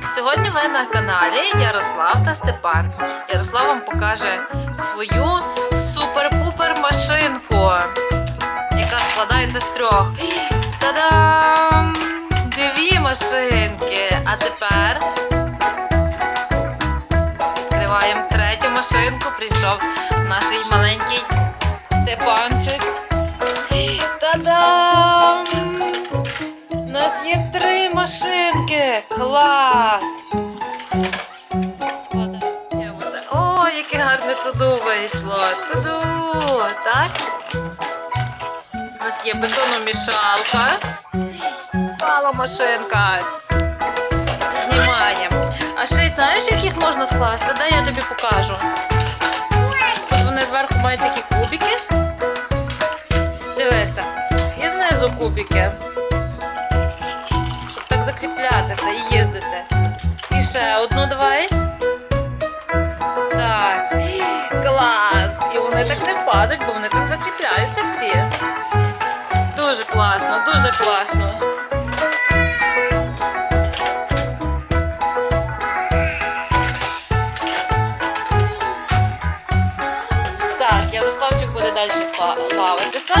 Сьогодні ви на каналі Ярослав та Степан. Ярослав вам покаже свою супер-пупер машинку, яка складається з трьох. Та-дам! Дві машинки. А тепер відкриваємо третю машинку. Прийшов наш маленький Степанчик. Нас є три машинки. Клас! Складаємо. О, яке гарне туду вийшло. Туду, так? У нас є бетономішалка. Стала машинка. Знімаємо. А ще й знаєш, як їх можна скласти? Дай я тобі покажу. Тут вони зверху мають такі кубики. Дивися. І знизу кубики. Так закріплятися і їздити. І ще одну давай. Так. Клас! І вони так не впадуть, бо вони там закріпляються всі. Дуже класно, дуже класно. Так, Ярославчик буде далі пла- плаватися.